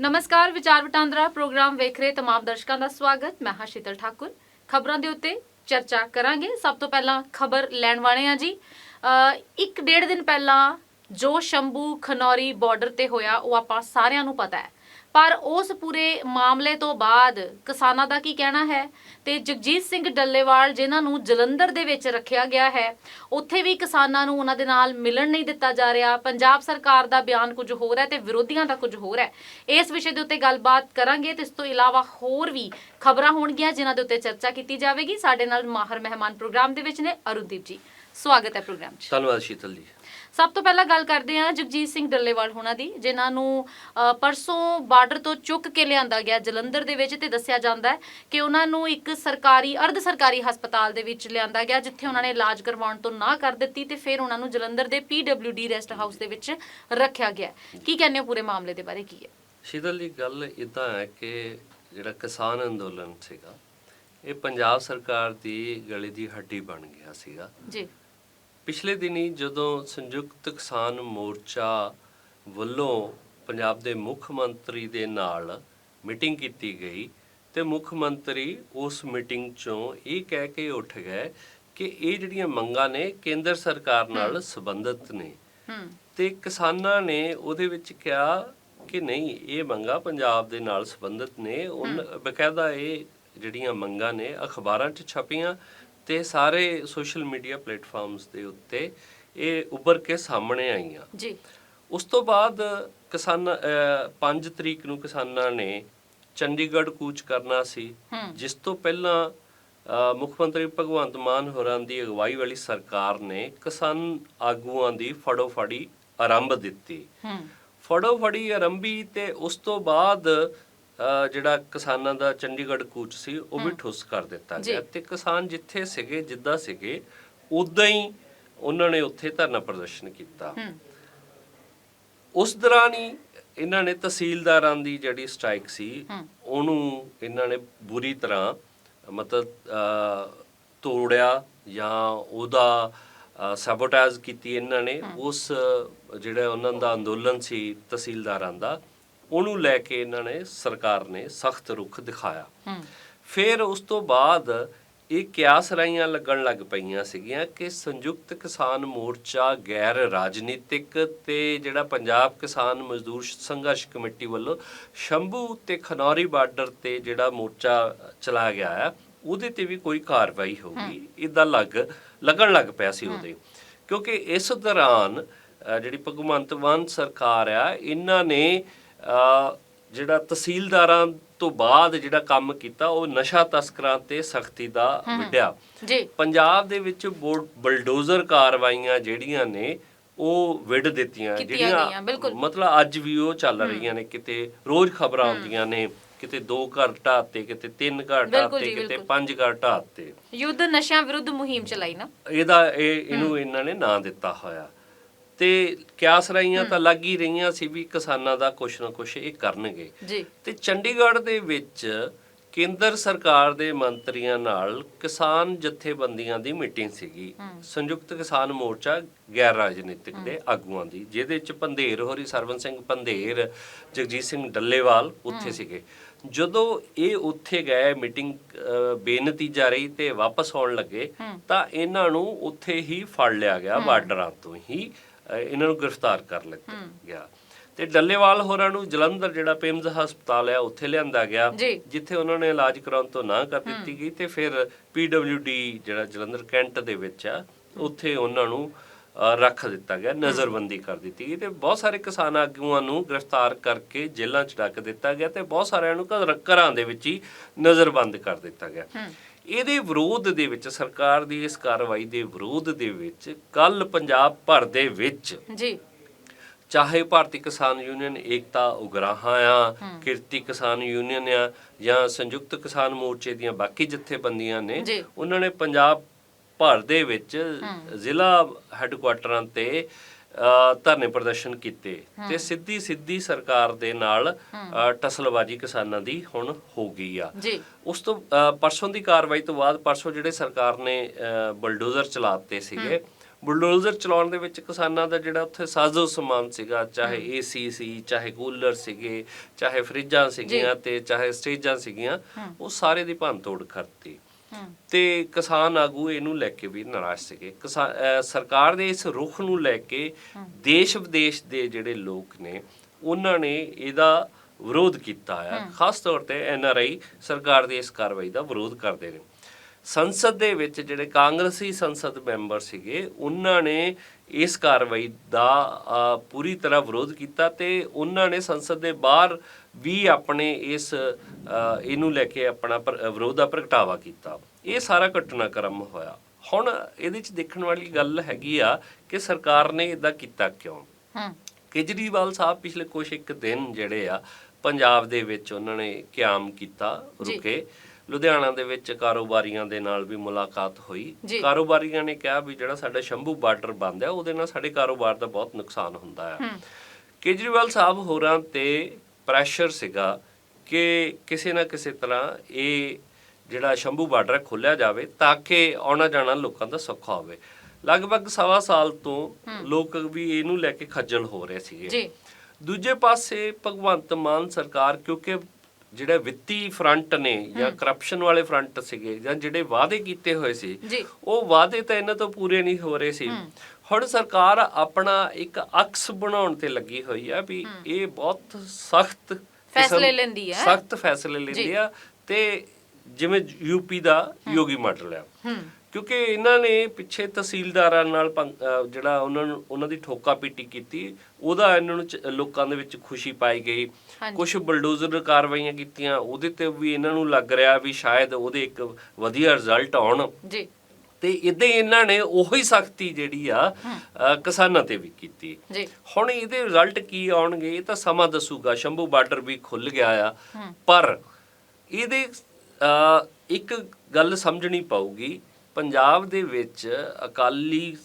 ਨਮਸਕਾਰ, ਵਿਚਾਰ ਵਟਾਂਦਰਾ ਪ੍ਰੋਗਰਾਮ ਵੇਖ ਰਹੇ ਤਮਾਮ ਦਰਸ਼ਕਾਂ ਦਾ ਸਵਾਗਤ। ਮੈਂ ਹਾਂ ਸ਼ੀਤਲ ਠਾਕੁਰ। ਖਬਰਾਂ ਦੇ ਉੱਤੇ ਚਰਚਾ ਕਰਾਂਗੇ। ਸਭ ਤੋਂ ਪਹਿਲਾਂ ਖਬਰ ਲੈਣ ਵਾਲੇ ਆ ਜੀ। ਇੱਕ ਡੇਢ ਦਿਨ ਪਹਿਲਾਂ ਜੋ ਸ਼ੰਭੂ ਖਨੌਰੀ ਬਾਰਡਰ ਤੇ ਹੋਇਆ, ਉਹ ਆਪਾਂ ਸਾਰਿਆਂ ਨੂੰ ਪਤਾ ਹੈ। ਪਰ ਉਸ ਪੂਰੇ ਮਾਮਲੇ ਤੋਂ ਬਾਅਦ ਕਿਸਾਨਾਂ ਦਾ ਕੀ ਕਹਿਣਾ ਹੈ? ਤੇ ਜਗਜੀਤ ਸਿੰਘ ਡੱਲੇਵਾਲ, ਜਿਨ੍ਹਾਂ ਨੂੰ ਜਲੰਧਰ ਦੇ ਵਿੱਚ ਰੱਖਿਆ ਗਿਆ ਹੈ, ਉੱਥੇ ਵੀ ਕਿਸਾਨਾਂ ਨੂੰ ਉਹਨਾਂ ਦੇ ਨਾਲ ਮਿਲਣ ਨਹੀਂ ਦਿੱਤਾ ਜਾ ਰਿਹਾ। ਪੰਜਾਬ ਸਰਕਾਰ ਦਾ ਬਿਆਨ ਕੁਝ ਹੋਰ ਹੈ ਤੇ ਵਿਰੋਧੀਆਂ ਦਾ ਕੁਝ ਹੋਰ ਹੈ। ਇਸ ਵਿਸ਼ੇ ਦੇ ਉੱਤੇ ਗੱਲਬਾਤ ਕਰਾਂਗੇ ਤੇ ਇਸ ਤੋਂ ਇਲਾਵਾ ਹੋਰ ਵੀ ਖਬਰਾਂ ਹੋਣਗੀਆਂ, ਜਿਨ੍ਹਾਂ ਦੇ ਉੱਤੇ ਚਰਚਾ ਕੀਤੀ ਜਾਵੇਗੀ। ਸਾਡੇ ਨਾਲ ਮਾਹਰ ਮਹਿਮਾਨ ਪ੍ਰੋਗਰਾਮ ਦੇ ਵਿੱਚ ਨੇ ਅਰੁਣਦੀਪ ਜੀ। ਸਵਾਗਤ ਹੈ ਪ੍ਰੋਗਰਾਮ 'ਚ। ਧੰਨਵਾਦ ਸ਼ੀਤਲ ਜੀ। ਸਭ ਤੋਂ ਪਹਿਲਾਂ ਗੱਲ ਕਰਦੇ ਹਾਂ ਜਗਜੀਤ ਸਿੰਘ ਡੱਲੇਵਾਲ ਹੋਣਾ ਦੀ ਜਿਨ੍ਹਾਂ ਨੂੰ ਪਰਸੋਂ ਬਾਰਡਰ ਤੋਂ ਚੁੱਕ ਕੇ ਲਿਆਂਦਾ ਗਿਆ ਜਲੰਧਰ ਦੇ ਵਿੱਚ ਤੇ ਦੱਸਿਆ ਜਾਂਦਾ ਹੈ ਕਿ ਉਹਨਾਂ ਨੂੰ ਇੱਕ ਸਰਕਾਰੀ ਅਰਧ ਸਰਕਾਰੀ ਹਸਪਤਾਲ ਦੇ ਵਿੱਚ ਲਿਆਂਦਾ ਗਿਆ ਜਿੱਥੇ ਉਹਨਾਂ ਨੇ ਇਲਾਜ ਕਰਵਾਉਣ ਤੋਂ ਨਾ ਕਰ ਦਿੱਤੀ ਤੇ ਫਿਰ ਉਹਨਾਂ ਨੂੰ ਜਲੰਧਰ ਦੇ PWD ਰੈਸਟ ਹਾਊਸ ਦੇ ਵਿੱਚ ਰੱਖਿਆ ਗਿਆ ਕੀ ਕਹਿੰਦੇ ਹੋ ਪੂਰੇ ਮਾਮਲੇ ਦੇ ਬਾਰੇ ਕੀ ਹੈ? ਸ਼ੀਤਲ ਜੀ ਗੱਲ ਇਦਾਂ ਹੈ ਕਿ ਜਿਹੜਾ ਕਿਸਾਨ ਅੰਦੋਲਨ ਸੀਗਾ ਇਹ ਪੰਜਾਬ ਸਰਕਾਰ ਦੀ ਗਲੇ ਦੀ ਹੱਡੀ ਬਣ ਗਿਆ ਸੀਗਾ। ਜੀ। ਪਿਛਲੇ ਦਿਨੀ ਜਦੋਂ ਸੰਯੁਕਤ ਕਿਸਾਨ ਮੋਰਚਾ ਵੱਲੋਂ ਪੰਜਾਬ ਦੇ ਮੁੱਖ ਮੰਤਰੀ ਦੇ ਨਾਲ ਮੀਟਿੰਗ ਕੀਤੀ ਗਈ ਤੇ ਮੁੱਖ ਮੰਤਰੀ ਉਸ ਮੀਟਿੰਗ ਚੋਂ ਇਹ ਕਹਿ ਕੇ ਉੱਠ ਗਏ ਕਿ ਇਹ ਜਿਹੜੀਆਂ ਮੰਗਾਂ ਨੇ ਕੇਂਦਰ ਸਰਕਾਰ ਨਾਲ ਸੰਬੰਧਿਤ ਨੇ। ਤੇ ਕਿਸਾਨਾਂ ਨੇ ਉਹਦੇ ਵਿੱਚ ਕਿਹਾ ਕਿ ਨਹੀਂ ਇਹ ਮੰਗਾਂ ਪੰਜਾਬ ਦੇ ਨਾਲ ਸੰਬੰਧਿਤ ਨੇ। ਉਨ ਬਕਾਇਦਾ ਇਹ ਜਿਹੜੀਆਂ ਮੰਗਾਂ ਨੇ ਅਖਬਾਰਾਂ 'ਚ ਛਪੀਆਂ। ਤੇ ਸਾਰੇ ਸੋਸ਼ਲ ਮੀਡੀਆ ਪਲੇਟਫਾਰਮਸ ਦੇ ਉੱਤੇ ਇਹ ਉੱਭਰ ਕੇ ਸਾਹਮਣੇ ਆਈਆਂ। ਜੀ। ਉਸ ਤੋਂ ਬਾਅਦ ਕਿਸਾਨ 5 ਤਰੀਕ ਨੂੰ ਕਿਸਾਨਾਂ ਨੇ ਚੰਡੀਗੜ੍ਹ ਕੂਚ ਕਰਨਾ ਸੀ ਜਿਸ ਤੋਂ ਪਹਿਲਾਂ ਮੁੱਖ ਮੰਤਰੀ ਭਗਵੰਤ ਮਾਨ ਹੋਰਾਂ ਦੀ ਅਗਵਾਈ ਵਾਲੀ ਸਰਕਾਰ ਨੇ ਕਿਸਾਨ ਆਗੂਆਂ ਦੀ ਫੜੋ-ਫੜੀ ਆਰੰਭ ਦਿੱਤੀ। ਹੂੰ। ਫੜੋ-ਫੜੀ ਆਰੰਭੀ ਤੇ ਉਸ ਤੋਂ ਬਾਅਦ ਜਿਹੜਾ ਕਿਸਾਨਾਂ ਦਾ ਚੰਡੀਗੜ੍ਹ ਕੂਚ ਸੀ ਉਹ ਵੀ ਠੁੱਸ ਕਰ ਦਿੱਤਾ। ਗਿਆ ਤੇ ਕਿਸਾਨ ਜਿੱਥੇ ਸੀਗੇ ਜਿੱਦਾਂ ਸੀਗੇ ਉਦਾਂ ਹੀ ਉਹਨਾਂ ਨੇ ਉੱਥੇ ਧਰਨਾ ਪ੍ਰਦਰਸ਼ਨ ਕੀਤਾ। ਉਸ ਦੌਰਾਨ ਹੀ ਇਹਨਾਂ ਨੇ ਤਹਿਸੀਲਦਾਰਾਂ ਦੀ ਜਿਹੜੀ ਸਟ੍ਰਾਈਕ ਸੀ। ਉਹਨੂੰ ਇਹਨਾਂ ਨੇ ਬੁਰੀ ਤਰ੍ਹਾਂ ਮਤਲਬ ਤੋੜਿਆ ਜਾਂ ਉਹਦਾ ਸੈਬੋਟੇਜ ਕੀਤੀ ਇਹਨਾਂ ਨੇ। ਉਸ ਜਿਹੜਾ ਉਹਨਾਂ ਦਾ ਅੰਦੋਲਨ ਸੀ ਤਹਿਸੀਲਦਾਰਾਂ ਦਾ ਉਹਨੂੰ ਲੈ ਕੇ ਇਹਨਾਂ ਨੇ ਸਰਕਾਰ ਨੇ ਸਖਤ ਰੁਖ ਦਿਖਾਇਆ। ਫਿਰ ਉਸ ਤੋਂ ਬਾਅਦ ਇਹ ਕਿਆਸ ਰਾਈਆਂ ਲੱਗਣ ਲੱਗ ਪਈਆਂ ਸੀਗੀਆਂ ਕਿ ਸੰਯੁਕਤ ਕਿਸਾਨ ਮੋਰਚਾ ਗੈਰ ਰਾਜਨੀਤਿਕ ਤੇ ਜਿਹੜਾ ਪੰਜਾਬ ਕਿਸਾਨ ਮਜ਼ਦੂਰ ਸੰਘਰਸ਼ ਕਮੇਟੀ ਵੱਲੋਂ ਸ਼ੰਭੂ ਤੇ ਖਨੌਰੀ ਬਾਰਡਰ ਤੇ ਜਿਹੜਾ ਮੋਰਚਾ ਚਲਾ ਗਿਆ ਹੈ ਉਹਦੇ ਤੇ ਵੀ ਕੋਈ ਕਾਰਵਾਈ ਹੋਊਗੀ ਇਦਾਂ ਲੱਗ ਲੱਗਣ ਲੱਗ ਪਿਆ ਸੀ ਉਹਦੇ। ਕਿਉਂਕਿ ਇਸ ਦੌਰਾਨ ਜਿਹੜੀ ਭਗਵੰਤ ਮਾਨ ਸਰਕਾਰ ਆ ਇਹਨਾਂ ਨੇ ਜਿਹੜਾ ਤਹਿਸੀਲਦਾਰਾਂ ਤੋਂ ਬਾਅਦ ਜਿਹੜਾ ਕੰਮ ਕੀਤਾ ਉਹ ਨਸ਼ਾ ਤਸਕਰਾਂ ਤੇ ਸਖਤੀ ਦਾ ਵਿੱਢਿਆ। ਜੀ। ਪੰਜਾਬ ਦੇ ਵਿੱਚ ਬੁਲ- ਬਲਡੋਜ਼ਰ ਕਾਰਵਾਈਆਂ ਜਿਹੜੀਆਂ ਨੇ ਉਹ ਵਿੱਢ ਦਿੱਤੀਆਂ। ਬਿਲਕੁਲ। ਮਤਲਬ ਅੱਜ ਵੀ ਉਹ ਚੱਲ ਰਹੀਆਂ ਨੇ ਕਿਤੇ ਰੋਜ਼ ਖਬਰਾਂ ਆਉਂਦੀਆਂ ਨੇ ਕਿਤੇ ਦੋ ਘਰ ਢਾਤੇ ਕਿਤੇ ਤਿੰਨ ਘਰ ਢਾਤੇ ਕਿਤੇ। ਪੰਜ ਘਰ ਢਾਤੇ ਯੁੱਧ ਨਸ਼ਿਆਂ ਵਿਰੁੱਧ ਮੁਹਿੰਮ ਚਲਾਈ ਨਾ। ਇਹਦਾ ਇਹ ਇਹਨੂੰ ਇਹਨਾਂ ਨੇ ਨਾਂ ਦਿੱਤਾ ਹੋਇਆ। ਤੇ ਕਿਆਸ ਰਹੀਆਂ ਤਾਂ ਲੱਗ ਹੀ ਰਹੀਆਂ ਸੀ ਵੀ ਕਿਸਾਨਾਂ ਦਾ ਕੁਛ ਨਾ ਕੁਛ ਇਹ ਕਰਨਗੇ। ਜੀ। ਤੇ ਚੰਡੀਗੜ੍ਹ ਦੇ ਵਿੱਚ ਕੇਂਦਰ ਸਰਕਾਰ ਦੇ ਮੰਤਰੀਆਂ ਨਾਲ ਕਿਸਾਨ ਜਥੇਬੰਦੀਆਂ ਦੀ ਮੀਟਿੰਗ ਸੀਗੀ। ਸੰਯੁਕਤ ਕਿਸਾਨ ਮੋਰਚਾ ਗੈਰ ਰਾਜਨੀਤਿਕ ਦੇ ਆਗੂਆਂ ਦੀ ਜਿਹਦੇ ਚ ਪੰਧੇਰ ਹੋਰੀ ਸਰਵਨ ਸਿੰਘ ਪੰਧੇਰ ਜਗਜੀਤ ਸਿੰਘ ਡੱਲੇਵਾਲ ਉੱਥੇ ਸੀਗੇ। ਜਦੋਂ ਇਹ ਉੱਥੇ ਗਏ ਮੀਟਿੰਗ ਬੇਨਤੀਜਾ ਰਹੀ ਤੇ ਵਾਪਸ ਆਉਣ ਲੱਗੇ ਤਾਂ ਇਹਨਾਂ ਨੂੰ ਉੱਥੇ ਹੀ ਫੜ ਲਿਆ ਗਿਆ ਬਾਰਡਰਾਂ ਤੋਂ ਹੀ। ਇਹਨਾਂ ਨੂੰ ਗ੍ਰਿਫਤਾਰ ਕਰ ਲਿਆ ਗਿਆ। ਤੇ ਡੱਲੇਵਾਲ ਹੋਰਾਂ ਨੂੰ ਜਲੰਧਰ ਜਿਹੜਾ ਪਿੰਮਜ਼ ਹਸਪਤਾਲ ਹੈ ਉੱਥੇ ਲਿਆਂਦਾ ਗਿਆ ਜਿੱਥੇ ਉਹਨਾਂ ਨੇ ਇਲਾਜ ਕਰਾਉਣ ਤੋਂ ਨਾ ਕਰ ਦਿੱਤੀ ਗਈ ਤੇ ਫਿਰ PWD ਜਿਹੜਾ ਜਲੰਧਰ ਕੈਂਟ ਦੇ ਵਿੱਚ ਆ ਉੱਥੇ ਉਹਨਾਂ ਨੂੰ ਰੱਖ ਦਿੱਤਾ ਗਿਆ ਨਜ਼ਰਬੰਦੀ ਕਰ ਦਿੱਤੀ ਗਈ ਤੇ ਬਹੁਤ ਸਾਰੇ ਕਿਸਾਨ ਆਗੂਆਂ ਨੂੰ ਗ੍ਰਿਫਤਾਰ ਕਰਕੇ ਜੇਲ੍ਹਾਂ 'ਚ ਡੱਕ ਦਿੱਤਾ ਗਿਆ ਤੇ ਬਹੁਤ ਸਾਰਿਆਂ ਨੂੰ ਘਰਾਂ ਦੇ ਵਿੱਚ ਹੀ ਨਜ਼ਰਬੰਦ ਕਰ ਦਿੱਤਾ ਗਿਆ। ਇਹਦੇ ਵਿਰੋਧ ਦੇ ਵਿੱਚ ਸਰਕਾਰ ਦੀ ਇਸ ਕਾਰਵਾਈ ਦੇ ਵਿਰੋਧ ਦੇ ਵਿੱਚ ਕੱਲ ਪੰਜਾਬ ਭਰ ਦੇ ਵਿੱਚ ਜੀ। ਚਾਹੇ ਭਾਰਤੀ ਕਿਸਾਨ ਯੂਨੀਅਨ ਏਕਤਾ ਉਗਰਾਹਾਂ ਆ ਕਿਰਤੀ ਕਿਸਾਨ ਯੂਨੀਅਨ ਆ ਜਾਂ ਸੰਯੁਕਤ ਕਿਸਾਨ ਮੋਰਚੇ ਦੀਆਂ ਬਾਕੀ ਜਥੇਬੰਦੀਆਂ ਨੇ। ਉਹਨਾਂ ਨੇ ਪੰਜਾਬ ਭਰ ਦੇ ਵਿੱਚ ਜ਼ਿਲ੍ਹਾ ਹੈੱਡਕੁਆਟਰਾਂ ਤੇ ਧਰਨੇ ਪ੍ਰਦਰਸ਼ਨ ਕੀਤੇ ਤੇ ਸਿੱਧੀ ਸਿੱਧੀ ਸਰਕਾਰ ਦੇ ਨਾਲ ਟਸਲਬਾਜੀ ਕਿਸਾਨਾਂ ਦੀ ਹੁਣ ਹੋ ਗਈ ਆ। ਜੀ। ਉਸ ਤੋਂ ਪਰਸੋਂ ਦੀ ਕਾਰਵਾਈ ਤੋਂ ਬਾਅਦ ਪਰਸੋਂ ਜਿਹੜੇ ਸਰਕਾਰ ਨੇ ਬਲਡੋਜ਼ਰ ਚਲਾਤੇ ਸੀਗੇ ਬੁਲਡੋਜ਼ਰ ਚਲਾਉਣ ਦੇ ਵਿੱਚ ਕਿਸਾਨਾਂ ਦਾ ਜਿਹੜਾ ਉੱਥੇ ਸਾਜ਼ੋ ਸਮਾਨ ਸੀਗਾ ਚਾਹੇ ਏਸੀ ਸੀ ਚਾਹੇ ਕੂਲਰ ਸੀਗੇ ਚਾਹੇ ਫਰਿੱਜਾਂ ਸੀਗੀਆਂ ਤੇ ਚਾਹੇ ਸਟੇਜਾਂ ਸੀਗੀਆਂ ਉਹ ਸਾਰੇ ਦੀ ਭੰਨ ਤੋੜ ਕਰਤੀ। ਤੇ ਕਿਸਾਨ ਆਗੂ ਇਹਨੂੰ ਲੈ ਕੇ ਵੀ ਨਾਰਾਜ਼ ਸੀਗੇ। ਸਰਕਾਰ ਦੇ ਇਸ ਰੁਖ ਨੂੰ ਲੈ ਕੇ ਦੇਸ਼ ਵਿਦੇਸ਼ ਦੇ ਜਿਹੜੇ ਲੋਕ ਨੇ ਉਹਨਾਂ ਨੇ ਇਹਦਾ ਵਿਰੋਧ ਕੀਤਾ ਆ। ਖਾਸ ਤੌਰ ਤੇ ਐਨਆਰਆਈ ਸਰਕਾਰ ਦੀ ਇਸ ਕਾਰਵਾਈ ਦਾ ਵਿਰੋਧ ਕਰਦੇ ਨੇ। ਸੰਸਦ ਦੇ ਵਿੱਚ ਜਿਹੜੇ ਕਾਂਗਰਸੀ ਸੰਸਦ ਮੈਂਬਰ ਸੀਗੇ ਉਹਨਾਂ ਨੇ ਇਸ ਕਾਰਵਾਈ ਦਾ ਪੂਰੀ ਤਰ੍ਹਾਂ ਵਿਰੋਧ ਕੀਤਾ ਤੇ ਉਹਨਾਂ ਨੇ ਸੰਸਦ ਦੇ ਬਾਹਰ ਵੀ ਆਪਣੇ ਇਸ ਇਹਨੂੰ ਲੈ ਕੇ ਆਪਣਾ ਵਿਰੋਧ ਦਾ ਪ੍ਰਗਟਾਵਾ ਕੀਤਾ। ਇਹ ਸਾਰਾ ਘਟਨਾਕ੍ਰਮ ਹੋਇਆ। ਹੁਣ ਇਹਦੇ ਚ ਦੇਖਣ ਵਾਲੀ ਗੱਲ ਹੈਗੀ ਆ ਕਿ ਸਰਕਾਰ ਨੇ ਇਦਾਂ ਕੀਤਾ ਕਿਉਂ? ਹੂੰ। ਕੇਜਰੀਵਾਲ ਸਾਹਿਬ ਪਿਛਲੇ ਕੁਛ ਇੱਕ ਦਿਨ ਜਿਹੜੇ ਆ ਪੰਜਾਬ ਦੇ ਵਿੱਚ ਉਹਨਾਂ ਨੇ ਕਿਆਮ ਕੀਤਾ। ਰੁਕੇ। ਲੁਧਿਆਣਾ ਦੇ ਵਿੱਚ ਕਾਰੋਬਾਰੀਆਂ ਦੇ ਨਾਲ ਵੀ ਮੁਲਾਕਾਤ ਹੋਈ। ਕਾਰੋਬਾਰੀਆਂ ਨੇ ਕਿਹਾ ਵੀ ਜਿਹੜਾ ਸਾਡਾ ਸ਼ੰਭੂ ਬਾਰਡਰ ਬੰਦ ਹੈ ਉਹਦੇ ਨਾਲ ਸਾਡੇ ਕਾਰੋਬਾਰ ਦਾ ਬਹੁਤ ਨੁਕਸਾਨ ਹੁੰਦਾ ਹੂੰ। ਕੇਜਰੀਵਾਲ ਸਾਹਿਬ ਹੋਰਾਂ ਤੇ ਪ੍ਰੈਸ਼ਰ ਸੀਗਾ ਕਿ ਕਿਸੇ ਨਾ ਕਿਸੇ ਤਰ੍ਹਾਂ ਇਹ ਜਿਹੜਾ ਸ਼ੰਭੂ ਬਾਰਡਰ ਖੋਲਿਆ ਜਾਵੇ ਤਾਂ ਕਿ ਆਉਣਾ ਜਾਣਾ ਲੋਕਾਂ ਦਾ ਸੌਖਾ ਹੋਵੇ। ਲਗਭਗ ਸਵਾ ਸਾਲ ਤੋਂ ਲੋਕ ਵੀ ਇਹਨੂੰ ਲੈ ਕੇ ਖੱਜਲ ਹੋ ਰਹੇ ਸੀਗੇ। ਜੀ। ਦੂਜੇ ਪਾਸੇ ਭਗਵੰਤ ਮਾਨ ਸਰਕਾਰ ਕਿਉਂਕਿ ਜਿਹੜੇ ਵਿੱਤੀ ਫਰੰਟ ਨੇ ਜਾਂ ਕਰਪਸ਼ਨ ਵਾਲੇ ਫਰੰਟ ਸੀਗੇ ਜਾਂ ਜਿਹੜੇ ਵਾਅਦੇ ਕੀਤੇ ਹੋਏ ਸੀ ਉਹ ਵਾਅਦੇ ਤਾਂ ਇਹਨਾਂ ਤੋਂ ਪੂਰੇ ਨਹੀਂ ਹੋ ਰਹੇ ਸੀ। ਹੁਣ ਸਰਕਾਰ ਆਪਣਾ ਇੱਕ ਅਕਸ ਬਣਾਉਣ ਤੇ ਲੱਗੀ ਹੋਈ ਆ ਵੀ ਇਹ ਬਹੁਤ ਸਖਤ ਫੈਸਲੇ ਲੈਂਦੀ ਹੈ। ਸਖਤ ਫੈਸਲੇ ਲੈਂਦੀ ਆ ਤੇ ਜਿਵੇਂ ਯੂਪੀ ਦਾ ਯੋਗੀ ਮਾਡਲ ਆ। ਕਿਉਂਕਿ ਇਹਨਾਂ ਨੇ ਪਿੱਛੇ ਤਹਿਸੀਲਦਾਰਾਂ ਨਾਲ ਜਿਹੜਾ ਉਹਨਾਂ ਨੂੰ ਉਹਨਾਂ ਦੀ ਠੋਕਾ ਪੀਟੀ ਕੀਤੀ ਉਹਦਾ ਇਹਨਾਂ ਨੂੰ ਲੋਕਾਂ ਦੇ ਵਿੱਚ ਖੁਸ਼ੀ ਪਾਈ ਗਈ। ਕੁਝ ਬਲਡੋਜ਼ਰ ਕਾਰਵਾਈਆਂ ਕੀਤੀਆਂ ਉਹਦੇ ਤੇ ਵੀ ਇਹਨਾਂ ਨੂੰ ਲੱਗ ਰਿਹਾ ਵੀ ਸ਼ਾਇਦ ਉਹਦੇ ਇੱਕ ਵਧੀਆ ਰਿਜ਼ਲਟ ਆਉਣ। ਜੀ। ਤੇ ਇਦਾਂ ਇਹਨਾਂ ਨੇ ਉਹੀ ਸਖਤੀ ਜਿਹੜੀ ਆ ਕਿਸਾਨਾਂ ਤੇ ਵੀ ਕੀਤੀ। ਜੀ। ਹੁਣ ਇਹਦੇ ਰਿਜ਼ਲਟ ਕੀ ਆਉਣਗੇ ਇਹ ਤਾਂ ਸਮਾਂ ਦੱਸੂਗਾ ਸ਼ੰਭੂ ਬਾਰਡਰ ਵੀ ਖੁੱਲ ਗਿਆ ਆ। ਪਰ ਇਹਦੇ ਇੱਕ ਗੱਲ ਸਮਝਣੀ ਪਊਗੀ ਪੰਜਾਬ ਦੇ ਵਿੱਚ ਅਕਾਲੀ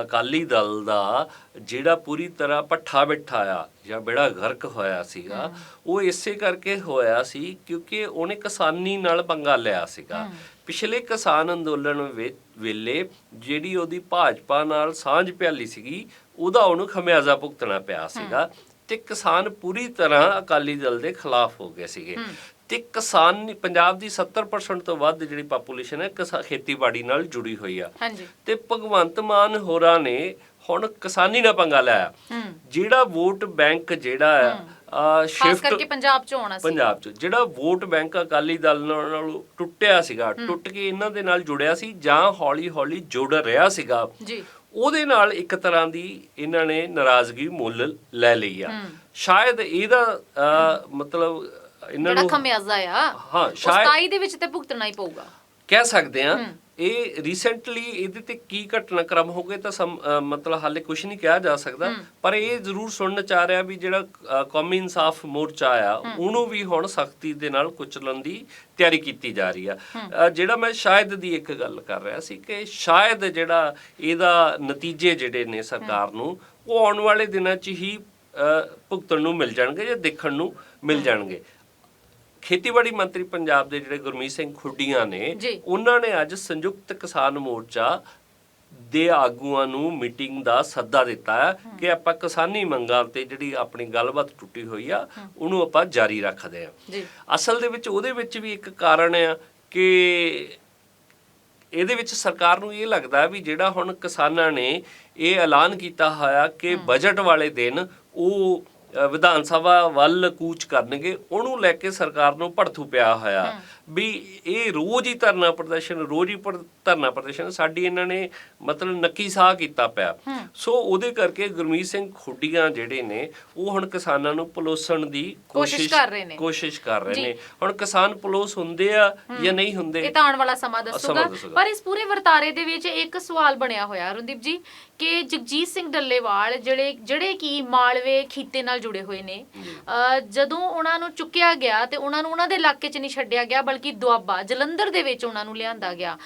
ਅਕਾਲੀ ਦਲ ਦਾ ਜਿਹੜਾ ਪੂਰੀ ਤਰ੍ਹਾਂ ਪੱਠਾ ਬਿਠਾ ਆ ਜਾਂ ਬੇੜਾ ਗਰਕ ਹੋਇਆ ਸੀਗਾ ਉਹ ਇਸੇ ਕਰਕੇ ਹੋਇਆ ਸੀ ਕਿਉਂਕਿ ਉਹਨੇ ਕਿਸਾਨੀ ਨਾਲ ਪੰਗਾ ਲਿਆ ਸੀਗਾ। ਪਿਛਲੇ ਕਿਸਾਨ ਅੰਦੋਲਨ ਵੇਲੇ ਜਿਹੜੀ ਉਹਦੀ ਭਾਜਪਾ ਨਾਲ ਸਾਂਝ ਪਿਆਲੀ ਸੀਗੀ ਉਹਦਾ ਉਹਨੂੰ ਖਮਿਆਜ਼ਾ ਭੁਗਤਣਾ ਪਿਆ ਸੀਗਾ ਤੇ ਕਿਸਾਨ ਪੂਰੀ ਤਰ੍ਹਾਂ ਅਕਾਲੀ ਦਲ ਦੇ ਖਿਲਾਫ ਹੋ ਗਏ ਸੀਗੇ। ਤੇ ਕਿਸਾਨ ਪੰਜਾਬ ਦੀ 70% ਤੋਂ ਵੱਧ ਜਿਹੜੀ ਪਾਪੂਲੇਸ਼ਨ ਹੈ ਖੇਤੀਬਾੜੀ ਨਾਲ ਜੁੜੀ ਹੋਈ ਆ। ਤੇ ਭਗਵੰਤ ਮਾਨ ਹੋਰਾਂ ਨੇ ਹੁਣ ਕਿਸਾਨੀ ਨਾਲ ਪੰਗਾ ਲਿਆ। ਜਿਹੜਾ ਵੋਟ ਬੈਂਕ ਜਿਹੜਾ ਆ ਸ਼ਿਫਟ ਕਰਕੇ ਪੰਜਾਬ ਚ ਹੋਣਾ ਸੀ। ਪੰਜਾਬ ਚ। ਜਿਹੜਾ ਵੋਟ ਬੈਂਕ ਅਕਾਲੀ ਦਲ ਨਾਲ ਟੁੱਟਿਆ ਸੀਗਾ ਟੁੱਟ ਕੇ ਇਹਨਾਂ ਦੇ ਨਾਲ ਜੁੜਿਆ ਸੀ ਜਾਂ ਹੌਲੀ ਹੌਲੀ ਜੁੜ ਰਿਹਾ ਸੀਗਾ ਜੀ। ਉਹਦੇ ਨਾਲ ਇੱਕ ਤਰ੍ਹਾਂ ਦੀ ਇਹਨਾਂ ਨੇ ਨਾਰਾਜ਼ਗੀ ਮੁੱਲ ਲੈ ਲਈ ਆ। ਸ਼ਾਇਦ ਇਹਦਾ ਮਤਲਬ ਇਹਨਾਂ ਜਿਹੜਾ ਨੂੰ ਖਮਿਆਜ਼ਾ ਆ ਹਾਂ ਸ਼ਾਇਦ 27 ਦੇ ਵਿੱਚ ਤੇ ਭੁਗਤਣਾ ਹੀ ਪਊਗਾ। ਕਹਿ ਸਕਦੇ ਆ ਇਹ ਰੀਸੈਂਟਲੀ ਇਹਦੇ ਤੇ ਕੀ ਘਟਨਾਕ੍ਰਮ ਹੋ ਗਏ ਤਾਂ ਸਮ- ਮਤਲਬ ਹਾਲੇ ਕੁਝ ਨਹੀਂ ਕਿਹਾ ਜਾ ਸਕਦਾ ਪਰ ਇਹ ਜ਼ਰੂਰ ਸੁਣਨ ਚ ਆ ਰਿਹਾ ਵੀ ਜਿਹੜਾ ਕੌਮੀ ਇਨਸਾਫ ਮੋਰਚਾ ਆ ਉਹਨੂੰ ਵੀ ਹੁਣ ਸਖਤੀ ਦੇ ਨਾਲ ਕੁਚਲਣ ਦੀ ਤਿਆਰੀ ਕੀਤੀ ਜਾ ਰਹੀ ਆ। ਜਿਹੜਾ ਮੈਂ ਸ਼ਾਇਦ ਦੀ ਇੱਕ ਗੱਲ ਕਰ ਰਿਹਾ ਸੀ ਕਿ ਸ਼ਾਇਦ ਜਿਹੜਾ ਇਹਦਾ ਨਤੀਜੇ ਜਿਹੜੇ ਨੇ ਸਰਕਾਰ ਨੂੰ ਉਹ ਆਉਣ ਵਾਲੇ ਦਿਨਾਂ 'ਚ ਹੀ ਭੁਗਤਣ ਨੂੰ ਮਿਲ ਜਾਣਗੇ ਜਾਂ ਦੇਖਣ ਨੂੰ ਮਿਲ ਜਾਣਗੇ। ਖੇਤੀਬਾੜੀ ਮੰਤਰੀ ਪੰਜਾਬ ਦੇ ਜਿਹੜੇ ਗੁਰਮੀਤ ਸਿੰਘ ਖੁੱਡੀਆਂ ਨੇ। ਉਹਨਾਂ ਨੇ ਅੱਜ ਸੰਯੁਕਤ ਕਿਸਾਨ ਮੋਰਚਾ ਦੇ ਆਗੂਆਂ ਨੂੰ ਮੀਟਿੰਗ ਦਾ ਸੱਦਾ ਦਿੱਤਾ ਕਿ ਆਪਾਂ ਕਿਸਾਨੀ ਮੰਗਾਂ ਤੇ ਜਿਹੜੀ ਆਪਣੀ ਗੱਲਬਾਤ ਟੁੱਟੀ ਹੋਈ ਆ ਉਹਨੂੰ ਆਪਾਂ ਜਾਰੀ ਰੱਖਦੇ ਆ ਅਸਲ ਦੇ ਵਿੱਚ ਉਹਦੇ ਵਿੱਚ ਵੀ ਇੱਕ ਕਾਰਨ ਆ ਕਿ ਇਹਦੇ ਵਿੱਚ ਸਰਕਾਰ ਨੂੰ ਇਹ ਲੱਗਦਾ ਵੀ ਜਿਹੜਾ ਹੁਣ ਕਿਸਾਨਾਂ ਨੇ ਇਹ ਐਲਾਨ ਕੀਤਾ ਹੋਇਆ ਕਿ ਬਜਟ ਵਾਲੇ ਦਿਨ ਉਹ ਵਿਧਾਨ ਸਭਾ ਵੱਲ ਕੂਚ ਕਰਨਗੇ ਉਹਨੂੰ ਲੈ ਕੇ ਸਰਕਾਰ ਨੂੰ ਭੜਥੂ ਪਿਆ ਹੋਇਆ। ਵੀ ਇਹ ਰੋਜ਼ ਹੀ ਧਰਨਾ ਪ੍ਰਦਰਸ਼ਨ ਰੋਜ਼ ਹੀ ਧਰਨਾ ਪ੍ਰਦਰਸ਼ਨ ਸਾਡੀ ਇਹਨਾਂ ਨੇ ਮਤਲਬ ਨੱਕੀ ਸਾਹ ਕੀਤਾ ਪਿਆ। ਸੋ ਉਹਦੇ ਕਰਕੇ ਗੁਰਮੀਤ ਸਿੰਘ ਖੁੱਡੀਆਂ ਜਿਹੜੇ ਨੇ ਉਹ ਹੁਣ ਕਿਸਾਨਾਂ ਨੂੰ ਪਲੋਸਣ ਦੀ ਕੋਸ਼ਿਸ਼ ਕਰ ਰਹੇ ਨੇ। ਕੋਸ਼ਿਸ਼ ਕਰ ਰਹੇ। ਨੇ। ਹੁਣ ਕਿਸਾਨ ਪਲੋਸ ਹੁੰਦੇ ਆ ਜਾਂ ਨਹੀਂ ਹੁੰਦੇ? ਇਹ ਤਾਂ ਆਉਣ ਵਾਲਾ ਸਮਾਂ ਦੱਸੂਗਾ। ਪਰ ਇਸ ਪੂਰੇ ਵਰਤਾਰੇ ਦੇ ਵਿੱਚ ਇੱਕ ਸਵਾਲ ਬਣਿਆ ਹੋਇਆ। ਰੁੰਦੀਪ ਜੀ ਕਿ ਜਗਜੀਤ ਸਿੰਘ ਡੱਲੇਵਾਲ ਜਿਹੜੇ ਜਿਹੜੇ ਕੀ ਮਾਲਵੇ ਖੀਤੇ ਨਾਲ ਜੁੜੇ ਹੋਏ ਨੇ ਜਦੋਂ ਉਹਨਾਂ ਨੂੰ ਚੁੱਕਿਆ ਗਿਆ ਤੇ ਉਹਨਾਂ ਨੂੰ ਉਹਨਾਂ ਦੇ ਇਲਾਕੇ 'ਚ ਨਹੀਂ ਛੱਡਿਆ ਗਿਆ ਬਲਕਿ ਦੁਆਬਾ ਜਲੰਧਰ ਦੇ ਵਿੱਚ ਉਹਨਾਂ ਨੂੰ ਲਿਆਂਦਾ ਗਿਆ।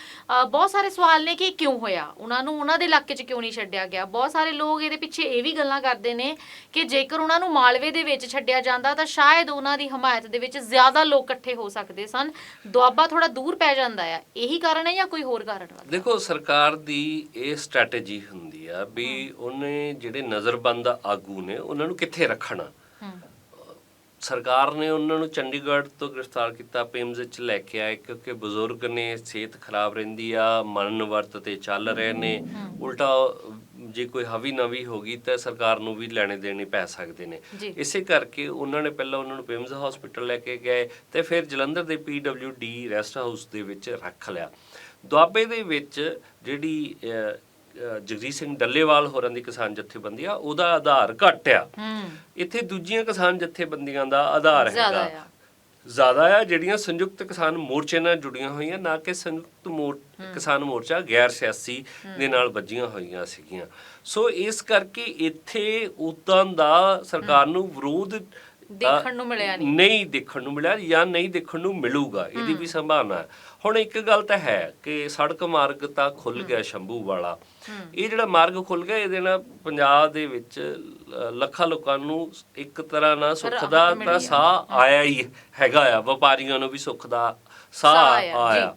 ਬਹੁਤ ਸਾਰੇ ਸਵਾਲ ਨੇ ਕਿ ਕਿਉਂ ਹੋਇਆ? ਉਹਨਾਂ ਨੂੰ ਉਹਨਾਂ ਦੇ ਇਲਾਕੇ 'ਚ ਕਿਉਂ ਨਹੀਂ ਛੱਡਿਆ ਗਿਆ? ਬਹੁਤ ਸਾਰੇ ਲੋਕ ਇਹਦੇ ਪਿੱਛੇ ਇਹ ਵੀ ਗੱਲਾਂ ਕਰਦੇ ਨੇ ਕਿ ਜੇਕਰ ਉਹਨਾਂ ਨੂੰ ਮਾਲਵੇ ਦੇ ਵਿੱਚ ਛੱਡਿਆ ਜਾਂਦਾ ਤਾਂ ਸ਼ਾਇਦ ਉਹਨਾਂ ਦੀ ਹਮਾਇਤ ਦੇ ਵਿੱਚ ਜ਼ਿਆਦਾ ਲੋਕ ਇਕੱਠੇ ਹੋ ਸਕਦੇ ਸਨ। ਦੁਆਬਾ ਥੋੜਾ ਦੂਰ ਪੈ ਜਾਂਦਾ ਆ। ਇਹੀ ਕਾਰਨ ਹੈ ਜਾਂ ਕੋਈ ਹੋਰ ਕਾਰਨ ਵਾ ਦੇਖੋ ਸਰਕਾਰ ਦੀ ਇਹ ਸਟ੍ਰੈਟਜੀ ਹੁੰਦੀ ਆ ਵੀ ਉਹਨੇ ਜਿਹੜੇ ਨਜ਼ਰਬੰਦ ਆਗੂ ਨੇ ਉਹਨਾਂ ਨੂੰ ਕਿੱਥੇ ਰੱਖਣਾ? ਸਰਕਾਰ ਨੇ ਉਹਨਾਂ ਨੂੰ ਚੰਡੀਗੜ੍ਹ ਤੋਂ ਗ੍ਰਿਫਤਾਰ ਕੀਤਾ ਪੇਮਜ਼ ਵਿੱਚ ਲੈ ਕੇ ਆਏ ਕਿਉਂਕਿ ਬਜ਼ੁਰਗ ਨੇ ਸਿਹਤ ਖਰਾਬ ਰਹਿੰਦੀ ਆ ਮਰਨ ਵਰਤ ਤੇ ਚੱਲ ਰਹੇ ਨੇ। ਉਲਟਾ ਜੇ ਕੋਈ ਹਵੀ ਨਵੀ ਹੋ ਗਈ ਤਾਂ ਸਰਕਾਰ ਨੂੰ ਵੀ ਲੈਣੇ ਦੇਣੇ ਪੈ ਸਕਦੇ ਨੇ। ਇਸੇ ਕਰਕੇ ਉਹਨਾਂ ਨੇ ਪਹਿਲਾਂ ਉਹਨਾਂ ਨੂੰ ਪੇਮਜ਼ ਹਸਪੀਟਲ ਲੈ ਕੇ ਗਏ ਤੇ ਫਿਰ ਜਲੰਧਰ ਦੇ ਡੀ ਰੈਸਟ ਹਾਊਸ ਦੇ ਵਿੱਚ ਰੱਖ ਲਿਆ। ਦੁਆਬੇ ਦੇ ਵਿੱਚ ਜਿਹੜੀ ਜਗਜੀਤ ਸਿੰਘ ਡੱਲੇਵਾਲ ਹੋਰਾਂ ਦੀ ਕਿਸਾਨ ਜਥੇਬੰਦੀ ਆ ਉਹਦਾ ਆਧਾਰ ਘੱਟ ਆ। ਇੱਥੇ ਦੂਜੀਆਂ ਕਿਸਾਨ ਜਥੇਬੰਦੀਆਂ ਦਾ ਆਧਾਰ ਜ਼ਿਆਦਾ ਹੈਗਾ ਆ। ਜ਼ਿਆਦਾ ਆ ਜਿਹੜੀਆਂ ਸੰਯੁਕਤ ਕਿਸਾਨ ਮੋਰਚੇ ਨਾਲ ਜੁੜੀਆਂ ਹੋਈਆਂ ਨਾ ਕਿ ਸੰਯੁਕਤ ਮੋਰ ਕਿਸਾਨ ਮੋਰਚਾ ਗੈਰ ਸਿਆਸੀ ਦੇ ਨਾਲ ਵੱਜੀਆਂ ਹੋਈਆਂ ਸੀਗੀਆਂ। ਸੋ ਇਸ ਕਰਕੇ ਇੱਥੇ ਉਦਾਂ ਦਾ ਸਰਕਾਰ ਨੂੰ ਵਿਰੋਧ ਦੇਖਣ ਨੂੰ ਮਿਲਿਆ ਨਹੀਂ। ਨਹੀਂ ਦੇਖਣ ਨੂੰ ਮਿਲਿਆ ਜਾਂ ਨਹੀਂ ਦੇਖਣ ਨੂੰ ਮਿਲੂਗਾ ਇਹਦੀ ਵੀ ਸੰਭਾਵਨਾ ਹੈ। ਹੁਣ ਇੱਕ ਗੱਲ ਤਾਂ ਹੈ ਕਿ ਸੜਕ ਮਾਰਗ ਤਾਂ ਖੁੱਲ ਗਿਆ ਸ਼ੰਭੂ ਵਾਲਾ। ਇਹ ਜਿਹੜਾ ਮਾਰਗ ਖੁੱਲ ਗਿਆ ਇਹਦੇ ਨਾਲ ਪੰਜਾਬ ਦੇ ਵਿੱਚ ਲੱਖਾਂ ਲੋਕਾਂ ਨੂੰ ਇੱਕ ਤਰ੍ਹਾਂ ਨਾਲ ਸੁੱਖ ਦਾ ਤਾਂ। ਸਾਹ ਆਇਆ ਹੀ ਹੈਗਾ ਆ ਵਪਾਰੀਆਂ ਨੂੰ ਵੀ ਸੁੱਖ ਦਾ ਸਾਹ ਆਇਆ,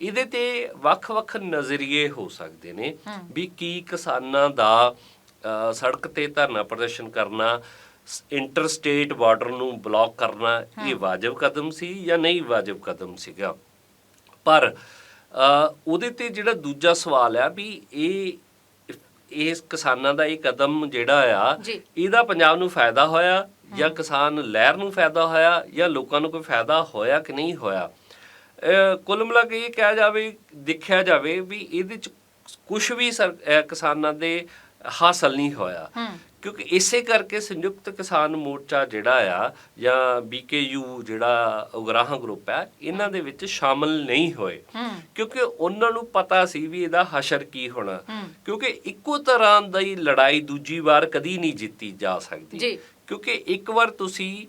ਇਹਦੇ ਤੇ ਵੱਖ-ਵੱਖ ਨਜ਼ਰੀਏ ਹੋ ਸਕਦੇ ਨੇ ਵੀ ਕੀ ਕਿਸਾਨਾਂ ਦਾ ਸੜਕ ਤੇ ਧਰਨਾ ਪ੍ਰਦਰਸ਼ਨ ਕਰਨਾ ਇੰਟਰ ਸਟੇਟ ਬਾਰਡਰ ਨੂੰ ਬਲੌਕ ਕਰਨਾ ਇਹ ਵਾਜਬ ਕਦਮ ਸੀ ਜਾਂ ਨਹੀਂ ਵਾਜਬ ਕਦਮ ਸੀਗਾ? ਪਰ ਉਹਦੇ ਤੇ ਜਿਹੜਾ ਦੂਜਾ ਸਵਾਲ ਆ ਵੀ ਇਹ ਇਸ ਕਿਸਾਨਾਂ ਦਾ ਇਹ ਕਦਮ ਜਿਹੜਾ ਆ। ਇਹਦਾ ਪੰਜਾਬ ਨੂੰ ਫਾਇਦਾ ਹੋਇਆ ਜਾਂ ਕਿਸਾਨ ਲਹਿਰ ਨੂੰ ਫਾਇਦਾ ਹੋਇਆ ਜਾਂ ਲੋਕਾਂ ਨੂੰ ਕੋਈ ਫਾਇਦਾ ਹੋਇਆ ਕਿ ਨਹੀਂ ਹੋਇਆ? ਕੁੱਲ ਮਿਲਾ ਕੇ ਇਹ ਕਿਹਾ ਜਾਵੇ ਦੇਖਿਆ ਜਾਵੇ ਵੀ ਇਹਦੇ ਚ ਕੁਝ ਵੀ ਕਿਸਾਨਾਂ ਦੇ ਹਾਸਲ ਨਹੀਂ ਹੋਇਆ। ਕਿਉਂਕਿ ਇਸੇ ਕਰਕੇ ਸੰਯੁਕਤ ਕਿਸਾਨ ਮੋਰਚਾ ਜਿਹੜਾ ਆ ਜਾਂ ਬੀਕੇਯੂ ਜਿਹੜਾ ਉਗਰਾਹਾਂ ਗਰੁੱਪ ਹੈ ਇਹਨਾਂ ਦੇ ਵਿੱਚ ਸ਼ਾਮਲ ਨਹੀਂ ਹੋਏ। ਕਿਉਂਕਿ ਉਹਨਾਂ ਨੂੰ ਪਤਾ ਸੀ ਵੀ ਇਹਦਾ ਹਸ਼ਰ ਕੀ ਹੋਣਾ। ਕਿਉਂਕਿ ਇੱਕੋ ਤਰ੍ਹਾਂ ਦੀ ਲੜਾਈ ਦੂਜੀ ਵਾਰ ਕਦੀ ਨਹੀਂ ਜਿੱਤੀ ਜਾ ਸਕਦੀ। ਕਿਉਂਕਿ ਇੱਕ ਵਾਰ ਤੁਸੀਂ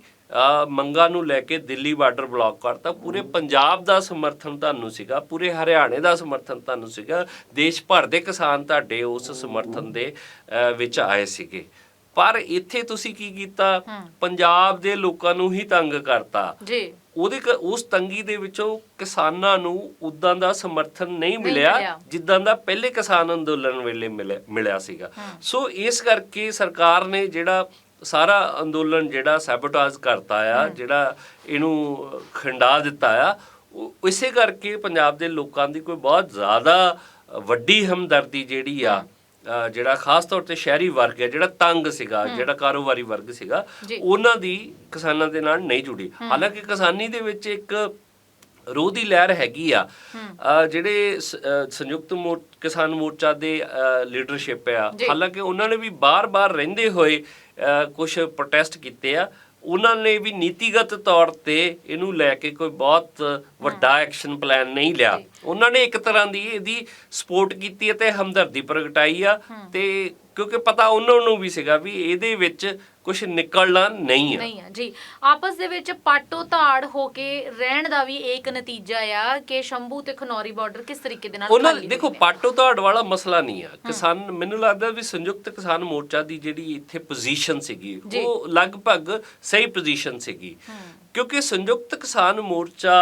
ਮੰਗਾਂ ਨੂੰ ਲੈ ਕੇ ਦਿੱਲੀ ਬਾਰਡਰ ਬਲੌਕ ਕਰਤਾ ਪੂਰੇ ਪੰਜਾਬ ਦਾ ਸਮਰਥਨ ਤੁਹਾਨੂੰ ਸੀਗਾ ਪੂਰੇ ਹਰਿਆਣੇ ਦਾ ਸਮਰਥਨ ਤੁਹਾਨੂੰ ਸੀਗਾ ਦੇਸ਼ ਭਰ ਦੇ ਕਿਸਾਨ ਤੁਹਾਡੇ ਉਸ ਸਮਰਥਨ ਦੇ ਵਿੱਚ ਆਏ ਸੀਗੇ। ਪਰ ਇੱਥੇ ਤੁਸੀਂ ਕੀ ਕੀਤਾ? ਪੰਜਾਬ ਦੇ ਲੋਕਾਂ ਨੂੰ ਹੀ ਤੰਗ ਕਰਤਾ। ਜੀ। ਉਹਦੇ ਉਸ ਤੰਗੀ ਦੇ ਵਿੱਚੋਂ ਕਿਸਾਨਾਂ ਨੂੰ ਉਦਾਂ ਦਾ ਸਮਰਥਨ ਨਹੀਂ ਮਿਲਿਆ। ਜਿੱਦਾਂ ਦਾ ਪਹਿਲੇ ਕਿਸਾਨ ਅੰਦੋਲਨ ਵੇਲੇ ਮਿਲਿਆ ਸੀਗਾ। ਸੋ ਇਸ ਕਰਕੇ ਸਰਕਾਰ ਨੇ ਜਿਹੜਾ ਸਾਰਾ ਅੰਦੋਲਨ ਜਿਹੜਾ ਸੈਬੋਟਾਜ ਕਰਤਾ ਆ ਜਿਹੜਾ ਇਹਨੂੰ ਖੰਡਾ ਦਿੱਤਾ ਆ ਉਹ ਇਸੇ ਕਰਕੇ ਪੰਜਾਬ ਦੇ ਲੋਕਾਂ ਦੀ ਕੋਈ ਬਹੁਤ ਜ਼ਿਆਦਾ ਵੱਡੀ ਹਮਦਰਦੀ ਜਿਹੜੀ ਆ ਜਿਹੜਾ ਖਾਸ ਤੌਰ ਤੇ ਸ਼ਹਿਰੀ ਵਰਗ ਹੈ ਜਿਹੜਾ ਤੰਗ ਸੀਗਾ ਜਿਹੜਾ ਕਾਰੋਬਾਰੀ ਵਰਗ ਸੀਗਾ। ਉਹਨਾਂ ਦੀ ਕਿਸਾਨਾਂ ਦੇ ਨਾਲ ਨਹੀਂ ਜੁੜੀ। ਹਾਲਾਂਕਿ ਕਿਸਾਨੀ ਦੇ ਵਿੱਚ ਇੱਕ ਰੋਹ ਦੀ ਲਹਿਰ ਹੈਗੀ ਆ। ਜਿਹੜੇ ਸੰਯੁਕਤ ਕਿਸਾਨ ਮੋਰਚਾ ਦੇ ਲੀਡਰਸ਼ਿਪ ਆ। ਹਾਲਾਂਕਿ ਉਹਨਾਂ ਨੇ ਵੀ ਬਾਰ-ਬਾਰ ਰਹਿੰਦੇ ਹੋਏ ਕੁਝ ਪ੍ਰੋਟੈਸਟ ਕੀਤੇ ਆ। ਉਹਨਾਂ ਨੇ ਵੀ ਨੀਤੀਗਤ ਤੌਰ ਤੇ ਇਹਨੂੰ ਲੈ ਕੇ ਕੋਈ ਬਹੁਤ ਵੱਡਾ ਐਕਸ਼ਨ ਪਲਾਨ ਨਹੀਂ ਲਿਆ। ਉਹਨਾਂ ਨੇ ਇੱਕ ਤਰ੍ਹਾਂ ਦੀ ਇਹਦੀ ਸਪੋਰਟ ਕੀਤੀ ਅਤੇ ਹਮਦਰਦੀ ਪ੍ਰਗਟਾਈ ਆ ਤੇ ਕਿਉਂਕਿ ਪਤਾ ਉਹਨਾਂ ਨੂੰ ਵੀ ਸੀਗਾ ਵੀ ਇਹਦੇ ਵਿੱਚ ਕੁਝ ਨਿਕਲਣਾ ਨਹੀਂ ਆ। ਨਹੀਂ ਆ ਜੀ। ਆਪਸ ਦੇ ਵਿੱਚ ਪਾਟੋ ਧਾੜ ਹੋ ਕੇ ਰਹਿਣ ਦਾ ਵੀ ਇੱਕ ਨਤੀਜਾ ਆ ਕਿ ਸ਼ੰਭੂ ਤੇ ਖਨੌਰੀ ਬਾਰਡਰ ਕਿਸ ਤਰੀਕੇ ਦੇ ਨਾਲ ਉਹਨਾਂ ਖਾਲੀ ਦੇਖੋ। ਪਾਟੋ ਧਾੜ ਵਾਲਾ ਮਸਲਾ ਨਹੀਂ ਆ। ਕਿਸਾਨ ਮੈਨੂੰ ਲੱਗਦਾ ਵੀ ਸੰਯੁਕਤ ਕਿਸਾਨ ਮੋਰਚਾ ਦੀ ਜਿਹੜੀ ਇੱਥੇ ਪੋਜੀਸ਼ਨ ਸੀਗੀ ਜੀ। ਉਹ ਲਗਭਗ ਸਹੀ ਪੋਜੀਸ਼ਨ ਸੀਗੀ। ਕਿਉਂਕਿ ਸੰਯੁਕਤ ਕਿਸਾਨ ਮੋਰਚਾ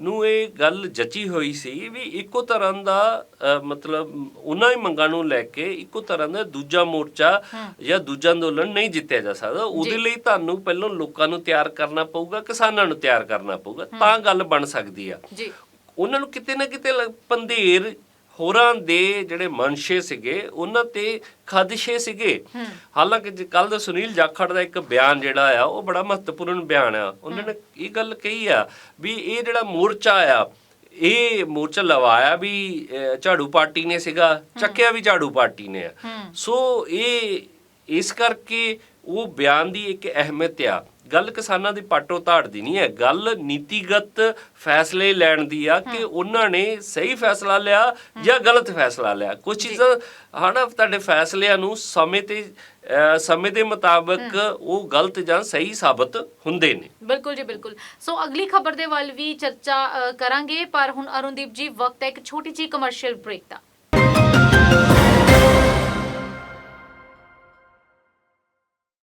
ਨੂੰ ਇਹ ਗੱਲ ਜਚੀ ਹੋਈ ਸੀ ਵੀ ਇੱਕੋ ਤਰ੍ਹਾਂ ਦਾ ਅ, ਮਤਲਬ ਉਹਨਾਂ ਹੀ ਮੰਗਾਂ ਨੂੰ ਲੈ ਕੇ ਇੱਕੋ ਤਰ੍ਹਾਂ ਦਾ ਦੂਜਾ ਮੋਰਚਾ ਜਾਂ ਦੂਜਾ ਅੰਦੋਲਨ ਨਹੀਂ ਜਿੱਤਿਆ ਜਾ ਸਕਦਾ ਉਹਦੇ ਲਈ ਤੁਹਾਨੂੰ ਪਹਿਲਾਂ ਲੋਕਾਂ ਨੂੰ ਤਿਆਰ ਕਰਨਾ ਪਊਗਾ ਕਿਸਾਨਾਂ ਨੂੰ ਤਿਆਰ ਕਰਨਾ ਪਊਗਾ ਤਾਂ ਗੱਲ ਬਣ ਸਕਦੀ ਆ। ਜੀ। ਉਹਨਾਂ ਨੂੰ ਕਿਤੇ ਨਾ ਕਿਤੇ ਪੰਧੇਰ ਹੋਰਾਂ ਦੇ ਜਿਹੜੇ ਮਨਸ਼ੇ ਸੀਗੇ ਉਹਨਾਂ ਤੇ ਖਾਦਸ਼ੇ ਸੀਗੇ। ਹਾਲਾਂਕਿ ਕੱਲ ਦਾ ਸੁਨੀਲ ਜਾਖੜ ਦਾ ਇੱਕ ਬਿਆਨ ਜਿਹੜਾ ਆ ਉਹ ਬੜਾ ਮਹੱਤਵਪੂਰਨ ਬਿਆਨ ਆ। ਉਹਨਾਂ ਨੇ ਇਹ ਗੱਲ ਕਹੀ ਆ ਵੀ ਇਹ ਜਿਹੜਾ ਮੋਰਚਾ ਆ ਇਹ ਮੋਰਚਾ ਲਵਾਇਆ ਵੀ ਝਾੜੂ ਪਾਰਟੀ ਨੇ ਸੀਗਾ ਚੱਕਿਆ ਵੀ ਝਾੜੂ ਪਾਰਟੀ ਨੇ ਆ। ਸੋ ਇਹ ਇਸ ਕਰਕੇ ਉਹ ਬਿਆਨ ਦੀ ਇੱਕ ਅਹਿਮੀਅਤ ਆ। ਗੱਲ ਕਿਸਾਨਾਂ ਦੀ ਪਾਟੋ ਧਾੜ ਦੀ ਨਹੀਂ ਹੈ। ਗੱਲ ਨੀਤੀਗਤ ਫੈਸਲੇ ਲੈਣ ਦੀ ਆ ਕਿ ਉਹਨਾਂ ਨੇ ਸਹੀ ਫੈਸਲਾ ਲਿਆ ਜਾਂ ਗਲਤ ਫੈਸਲਾ ਲਿਆ। ਕੁਝ ਚੀਜ਼ਾਂ ਹਨਾ ਤੁਹਾਡੇ ਫੈਸਲਿਆਂ ਨੂੰ ਸਮੇਂ ਤੇ ਸਮੇਂ ਦੇ ਮੁਤਾਬਕ ਉਹ ਗਲਤ ਜਾਂ ਸਹੀ ਸਾਬਤ ਹੁੰਦੇ ਨੇ। ਬਿਲਕੁਲ ਜੀ ਬਿਲਕੁਲ। ਸੋ ਅਗਲੀ ਖਬਰ ਦੇ ਵੱਲ ਵੀ ਚਰਚਾ ਕਰਾਂਗੇ ਪਰ ਹੁਣ ਅਰੁਣਦੀਪ ਜੀ ਵਕਤ ਹੈ ਇੱਕ ਛੋਟੀ ਜਿਹੀ ਕਮਰਸ਼ੀਅਲ ਬ੍ਰੇਕ ਦਾ।